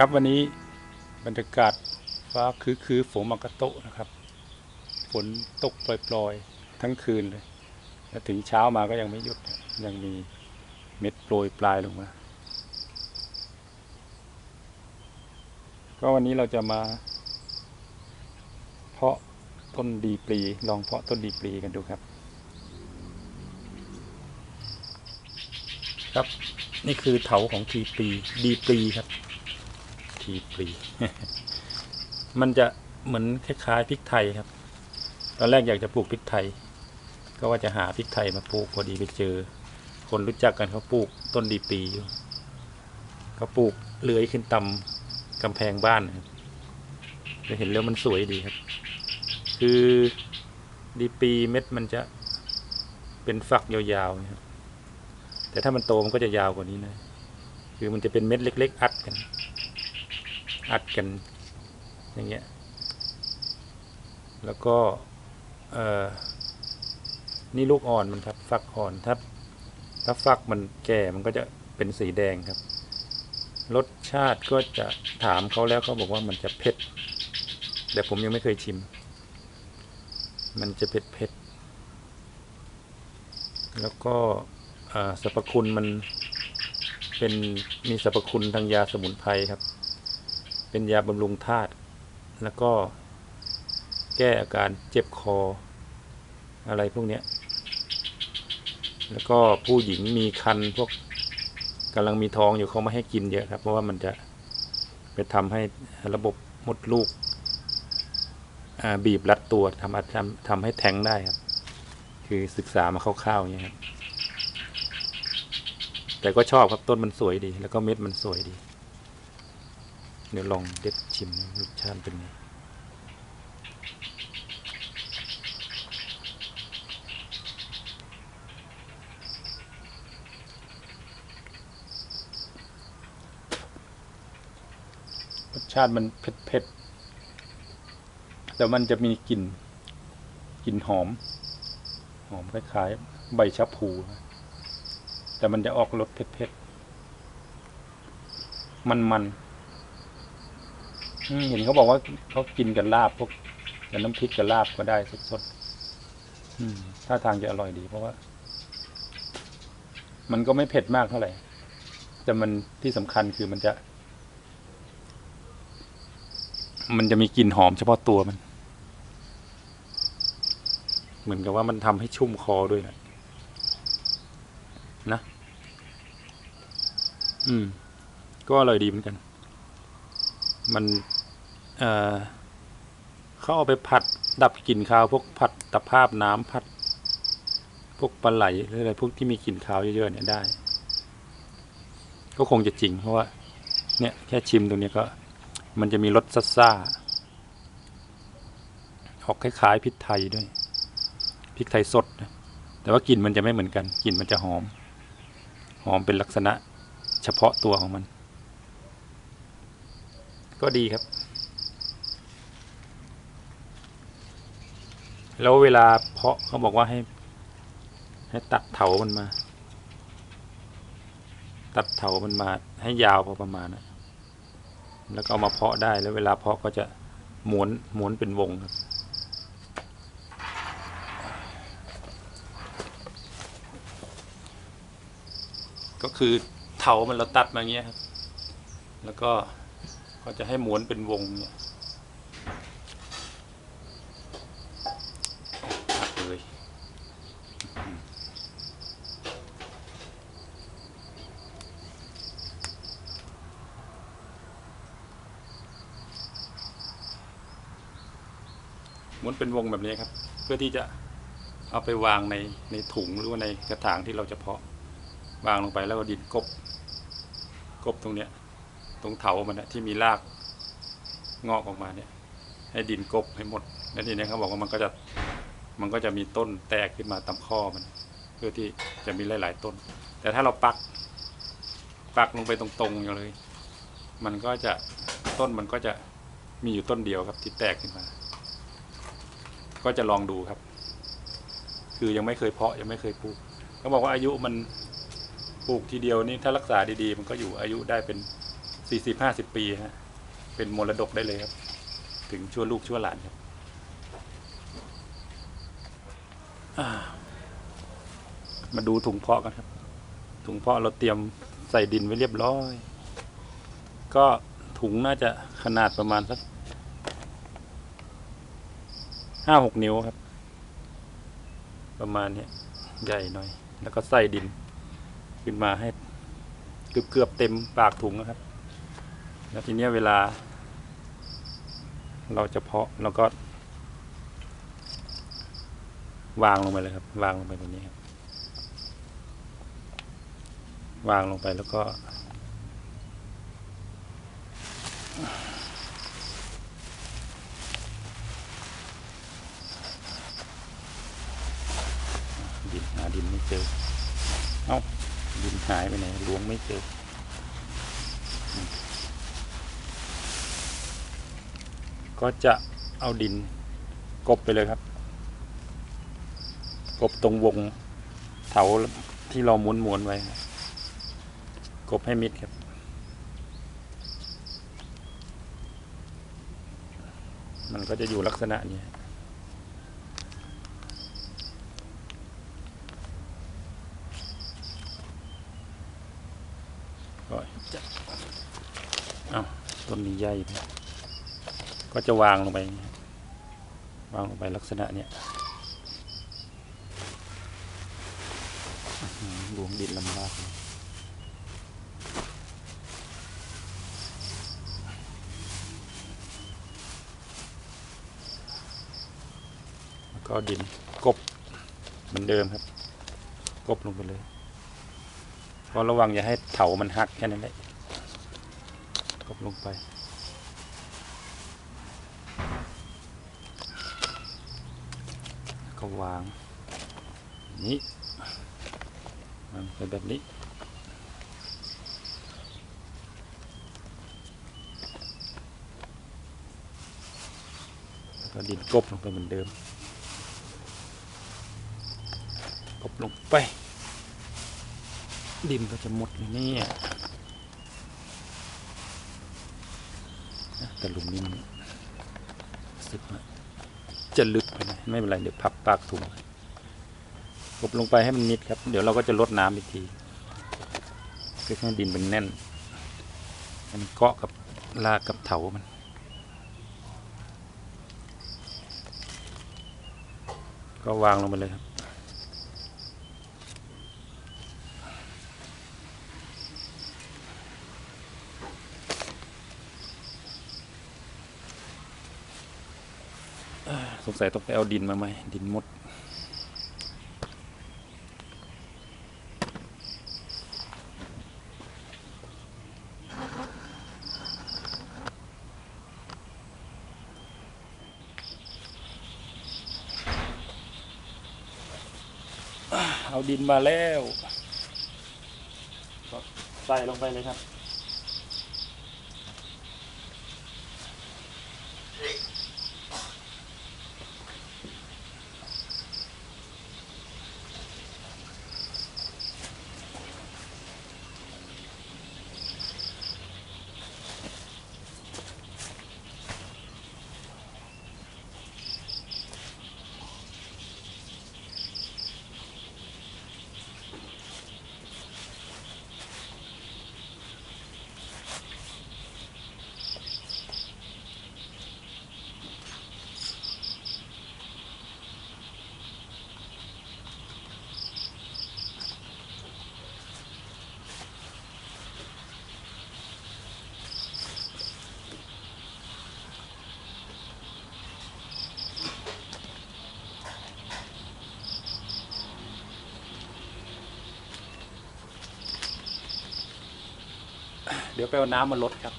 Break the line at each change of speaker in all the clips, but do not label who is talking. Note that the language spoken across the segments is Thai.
ครับวันนี้บรรยากาศฟ้าคือคือฝนมากระโตะนะครับ ฝนตกปล่อยๆ ทั้งคืนเลยแล้วถึงเช้ามาก็ยังไม่หยุด ยังมีเม็ดโปรยปลายลงมาก็วันนี้เราจะมา เพาะต้นดีปลีลองเพาะต้นดีปลีกันดูครับ ครับนี่คือเถาของทีปลีดีปลีครับ ทีปลี มันจะเหมือนคล้ายๆพริกไทยครับ ตอนแรกอยากจะปลูกพริกไทย ก็ว่าจะหาพริกไทยมาปลูกพอดีไปเจอ คนรู้จักกันเขาปลูกต้นดีปีอยู่เขาปลูกเลื้อยขึ้นตำกำแพงบ้านครับจะเห็นแล้วมันสวยดีครับ คือดีปีเม็ดมันจะเป็นฝักยาวๆนะครับแต่ถ้ามันโตมันก็จะยาวกว่านี้นะ คือมันจะเป็นเม็ดเล็ก ๆ อัดกัน อัดกันอย่างเงี้ย แล้วก็เออนี่ลูกอ่อนมันครับฟักอ่อนถ้าถ้าฟักมันแก่มันก็จะเป็นสีแดงครับ รสชาติก็จะถามเขาแล้วเขาบอกว่ามันจะเผ็ด แต่ผมยังไม่เคยชิม มันจะเผ็ดเผ็ดๆแล้วก็สรรพคุณมันเป็นมีสรรพคุณทางยาสมุนไพรครับ เป็นยาบำรุงธาตุแล้วก็แก้อาการเจ็บคอ อะไรพวกนี้แล้วก็ผู้หญิงมีคันพวกกำลังมีท้องอยู่เขาไม่ให้กินเยอะครับ เพราะว่ามันจะไปทำให้ระบบมดลูกบีบรัดตัวทำทำทำให้แท้งได้ครับ คือศึกษามาคร่าวๆอย่างเงี้ครับ แต่ก็ชอบครับต้นมันสวยดี แล้วก็เม็ดมันสวยดี เดี๋ยวลองเด็ดชิมรสชาติเป็นไงรสชาติมันเผ็ดเผ็ดๆแต่มันจะมีกลิ่นกลิ่นหอม หอมคล้ายๆ ใบชะพู แต่มันจะออกรสเผ็ดเผ็ดๆมันๆ เห็นเขาบอกว่าเขากินกับลาบพวกกับน้ำพริกกับลาบก็ได้สดๆอืมท่าทางจะอร่อยดี เพราะว่า มันก็ไม่เผ็ดมากเท่าไหร่ แต่มันที่สำคัญคือมันจะ มันจะมีกลิ่นหอมเฉพาะตัวมัน เหมือนกับว่ามันทำให้ชุ่มคอด้วยนะนะอืม ก็อร่อยดีเหมือนกัน มัน เอ่อเขาเอาไปผัดดับกลิ่นคาว พวกผัดตะภาพน้ำผัด พวกปลาไหลหรืออะไรพวกที่มีกลิ่นคาวเยอะๆเนี่ยได้ ก็คงจะจริง เพราะว่าเนี่ยแค่ชิมตรงนี้ก็ มันจะมีรสซ่าๆออกคล้ายๆพริกไทยด้วยพริกไทยสดนะแต่ว่ากลิ่นมันจะไม่เหมือนกันกลิ่นมันจะหอม หอมเป็นลักษณะเฉพาะตัวของมัน ก็ดีครับ แล้วเวลาเพาะเขาบอกว่าให้ ให้ตัดเถามันมา ตัดเถามันมา ให้ยาวพอประมาณนะแล้วก็เอามาเพาะได้แล้วเวลาเพาะก็จะหม้วนม้วนเป็นวงครับก็คือเถามันเราตัดมาอย่างเงี้ยครับ แล้วก็ก็จะให้หม้วนเป็นวงเนี่ยตัดเลยม้ วนเป็นวงแบบนี้ครับ เพื่อที่จะเอาไปวางในในถุงหรือว่าในกระถางที่เราจะเพาะวางลงไปแล้วก็ดินกบกบตรงเนี้ยตรงเถามันนะที่มีรากงอกออกมาเนี่ย ให้ดินกบให้หมดแล้วทีนี้เขาบอกว่ามันก็จะมันก็จะมีต้นแตกขึ้นมาตามข้อมัน เพื่อที่จะมีหลาย ๆ ต้น แต่ถ้าเราปัก ปักลงไปตรงๆอย่างเลย มันก็จะต้นมันก็จะมีอยู่ต้นเดียวครับที่แตกขึ้นมา ก็จะลองดูครับ คือยังไม่เคยเพาะยังไม่เคยปลูกเขาบอกว่าอายุมันปลูกทีเดียวนี่ถ้ารักษาดีๆ มันก็อยู่อายุได้เป็นสี่สิบห้าสิบปีฮะเป็นมรดกได้เลยครับ ถึงชั่วลูกชั่วหลานครับามาดูถุงเพาะกันครับ ถุงเพาะเราเตรียมใส่ดินไว้เรียบร้อย ก็ถุงน่าจะขนาดประมาณสัก ห้าหกนิ้วครับ ประมาณนี้ใหญ่หน่อย แล้วก็ใส่ดิน ขึ้นมาให้เกือบเกือบเต็มปากถุงนะครับ แล้วทีเนี้ยเวลา เราจะเพาะเราก็ วางลงไปเลยครับ วางลงไปแบบนี้ครับวางลงไปแล้วก็ ดินไม่เจอ เอ้า ดินหายไปไหนล้วงไม่เจอ ก็จะเอาดินกบไปเลยครับ กบตรงวงเถาที่เราม้วนม้วนไว้ครับกบให้มิดครับมันก็จะอยู่ลักษณะนี้ ก็จะเอาต้นนี้ใหญ่ก็จะวางลงไป วางลงไปลักษณะเนี้ยอื้อหือหลวงดินลำบากแล้วก็ดินกบเหมือนเดิมครับ กบลงไปเลย เพระวังอย่าให้เถามันหักแค่นั้นแหละกบลงไป ก็วาง นี้วางไปแบบนี้แล้วก็ดินกบลงไปเหมือนเดิม กบลงไป ดินก็จะหมดเลยเนี่ยนะแต่หลุมนี้มันสิบนะจะลึกไปหน่อยไม่เป็นไร เดี๋ยวพับปากถุงกบลงไปให้มันนิดครับ เดี๋ยวเราก็จะลดน้ำอีกทีเพื่อให้ดินมันแน่นให้มันเกาะกับรากกับเถามันก็วางลงไปเลยครับ สงสัยต้องไปเอาดินมาไหมดินมด เอาดินมาแล้ว ใส่ลงไปเลยครับ เดี๋ยวไปเอาน้ำมาลดครับ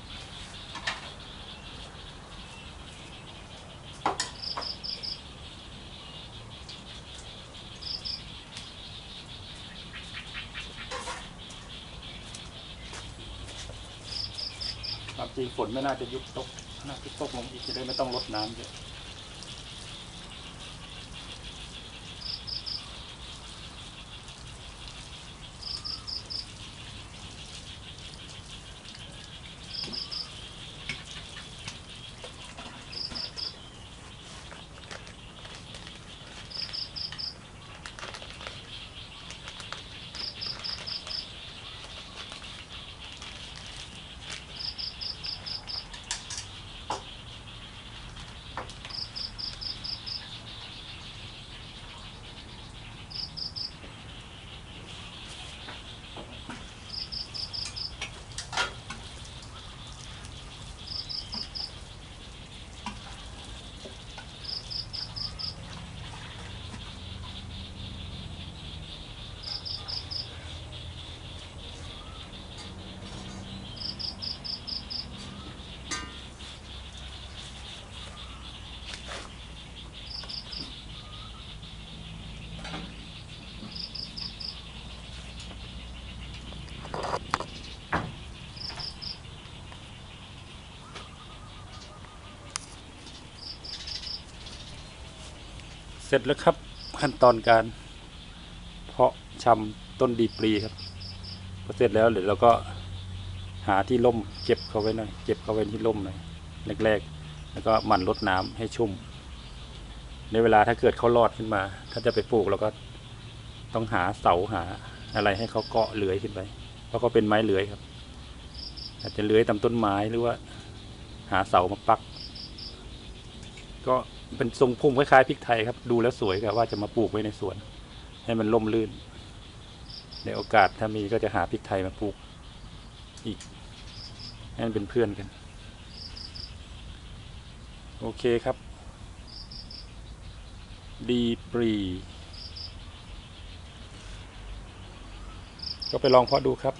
ความจริงฝนไม่น่าจะยุบตกน่าจะตกลงอีกจะได้ไม่ต้องลดน้ำเยอะ เสร็จแล้วครับขั้นตอนการ เพาะชำต้นดีปรีครับพอเสร็จแล้วเดี๋ยวเราก็หาที่ร่มเก็บเขาไว้หน่อยเก็บเขาไว้ที่ร่มหน่อยแรกๆ แล้วก็หมั่นรดน้ำให้ชุ่ม ในเวลาถ้าเกิดเขารอดขึ้นมา ถ้าจะไปปลูกเราก็ต้องหาเสาหาอะไรให้เขาเกาะเลื้อยขึ้นไป เพราะเขาเป็นไม้เลื้อยครับ อาจจะเลื้อยตามต้นไม้หรือว่า หาเสามาปัก ก็ เป็นทรงพุ่มคล้ายๆพริกไทยครับ ดูแล้วสวยกับว่าจะมาปลูกไว้ในสวน ให้มันร่มรื่น ในโอกาสถ้ามีก็จะหาพริกไทยมาปลูกอีกให้มันเป็นเพื่อนกัน โอเคครับ ดีปรี ก็ไปลองเพาะดูครับ